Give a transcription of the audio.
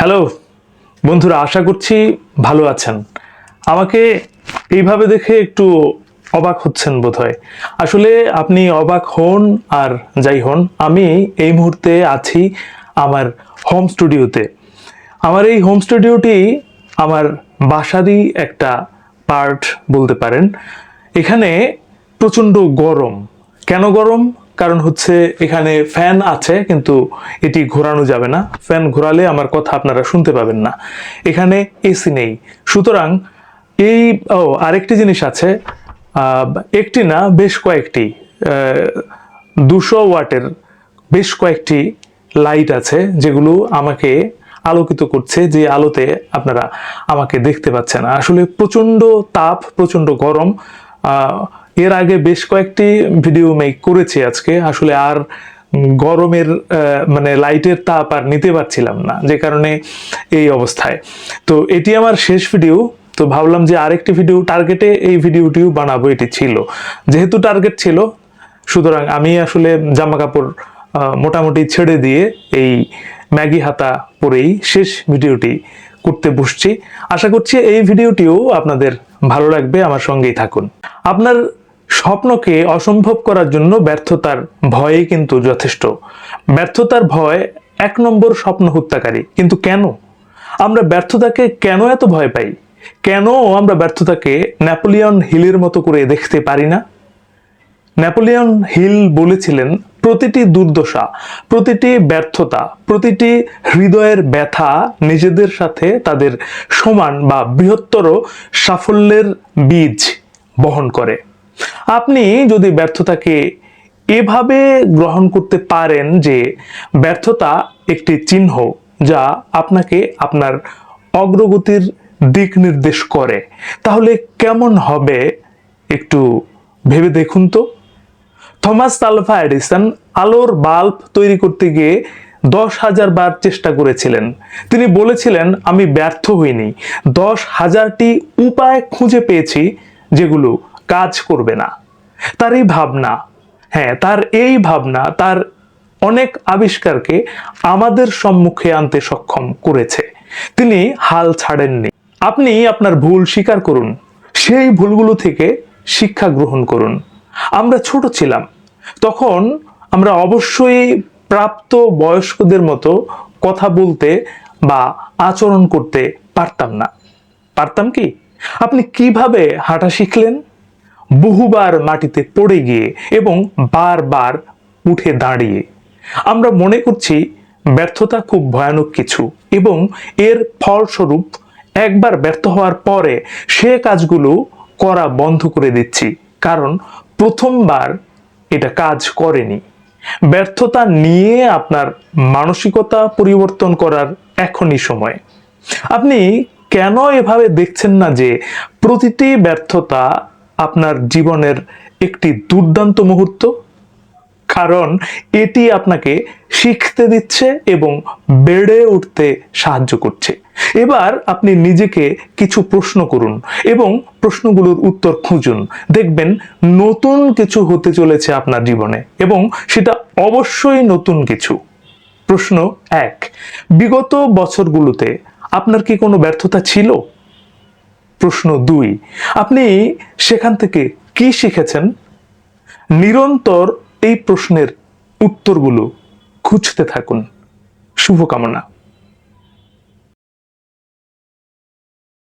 Hello, বন্ধুরা, আশা করছি ভালো আছেন। আমাকে এইভাবে দেখে একটু অবাক হচ্ছেন বোধহয়। আসলে আপনি অবাক হন আর যাই হন, আমি এই মুহূর্তে আছি আমার হোম স্টুডিওতে আমার এই হোম স্টুডিওটি আমার বাসারই একটা পার্ট বলতে পারেন। এখানে প্রচণ্ড গরম। কেন গরম? কারণ হচ্ছে এখানে ফ্যান আছে, কিন্তু এটি ঘোরানো যাবে না। ফ্যান ঘোরালে আমার কথা আপনারা শুনতে পাবেন না। এখানে এসি নেই। সুতরাং এই, ও, আরেকটি জিনিস আছে। একটি না, বেশ কয়েকটি। দুশো ওয়াটের বেশ কয়েকটি লাইট আছে, যেগুলো আমাকে আলোকিত করছে, যে আলোতে আপনারা আমাকে দেখতে পাচ্ছেন। আসলে প্রচণ্ড তাপ, প্রচণ্ড গরম এর আগে বেশ কয়েকটি ভিডিও মেক করেছি আজকে। আসলে আর গরমের মানে লাইটের তাপ আর নিতে পারছিলাম না যে কারণে এই অবস্থায়। তো এটি আমার শেষ ভিডিও তো ভাবলাম যে আরেকটি ভিডিও টার্গেটে এই ভিডিওটিও বানাবো, এটি ছিল। যেহেতু টার্গেট ছিল, সুতরাং আমি আসলে জামা কাপড় মোটামুটি ছেড়ে দিয়ে এই ম্যাগি হাতা পরেই শেষ ভিডিওটি করতে বসছি। আশা করছি এই ভিডিওটিও আপনাদের ভালো লাগবে, আমার সঙ্গেই থাকুন। আপনার স্বপ্নকে অসম্ভব করার জন্য ব্যর্থতার ভয়ই কিন্তু যথেষ্ট। ব্যর্থতার ভয় এক নম্বর স্বপ্ন হত্যাকারী। কিন্তু কেন? আমরা ব্যর্থতাকে কেন এত ভয় পাই? কেন আমরা ব্যর্থতাকে নেপোলিয়ন হিলের মতো করে দেখতে পারি না? নেপোলিয়ন হিল বলেছিলেন, প্রতিটি দুর্দশা, প্রতিটি ব্যর্থতা, প্রতিটি হৃদয়ের ব্যথা নিজেদের সাথে তাদের সমান বা বৃহত্তর সাফল্যের বীজ বহন করে। আপনি যদি ব্যর্থতাকে এভাবে গ্রহণ করতে পারেন যে ব্যর্থতা একটি চিহ্ন যা আপনাকে আপনার অগ্রগতির দিক নির্দেশ করে, তাহলে কেমন হবে একটু ভেবে দেখুন তো। থমাস আলভা এডিসন আলোর বাল্ব তৈরি করতে গিয়ে দশ হাজার বার চেষ্টা করেছিলেন। তিনি বলেছিলেন, আমি ব্যর্থ হইনি। দশ হাজারটি উপায় খুঁজে পেয়েছি যেগুলো কাজ করবে না। তার এই ভাবনা হ্যাঁ তার এই ভাবনা, তার অনেক আবিষ্কারকে আমাদের সম্মুখে আনতে সক্ষম করেছে। তিনি হাল ছাড়েননি। আপনি আপনার ভুল স্বীকার করুন। সেই ভুলগুলো থেকে শিক্ষা গ্রহণ করুন। আমরা ছোট ছিলাম। তখন আমরা অবশ্যই প্রাপ্ত বয়স্কদের মতো কথা বলতে বা আচরণ করতে পারতাম না। পারতাম কি? আপনি কীভাবে হাঁটা শিখলেন? বহুবার মাটিতে পড়ে গিয়ে এবং বারবার উঠে দাঁড়িয়ে। আমরা মনে করছি ব্যর্থতা খুব ভয়ানক কিছু এবং এর ফলস্বরূপ একবার ব্যর্থ হওয়ার পরে সে কাজগুলো করা বন্ধ করে দিচ্ছি, কারণ প্রথমবার এটা কাজ করেনি। ব্যর্থতা নিয়ে আপনার মানসিকতা পরিবর্তন করার এখনই সময়। আপনি কেন এভাবে দেখছেন না যে প্রতিটি ব্যর্থতা আপনার জীবনের একটি দুর্দান্ত মুহূর্ত। কারণ এটি আপনাকে শিখতে দিচ্ছে এবং বেড়ে উঠতে সাহায্য করছে। এবার আপনি নিজেকে কিছু প্রশ্ন করুন এবং প্রশ্নগুলোর উত্তর খুঁজুন। দেখবেন নতুন কিছু হতে চলেছে আপনার জীবনে এবং সেটা অবশ্যই নতুন কিছু। প্রশ্ন এক, বিগত বছরগুলোতে আপনার কি কোনো ব্যর্থতা ছিল? প্রশ্ন দুই আপনি সেখান থেকে কি শিখেছেন? নিরন্তর এই প্রশ্নের উত্তরগুলো খুঁজতে থাকুন। শুভকামনা।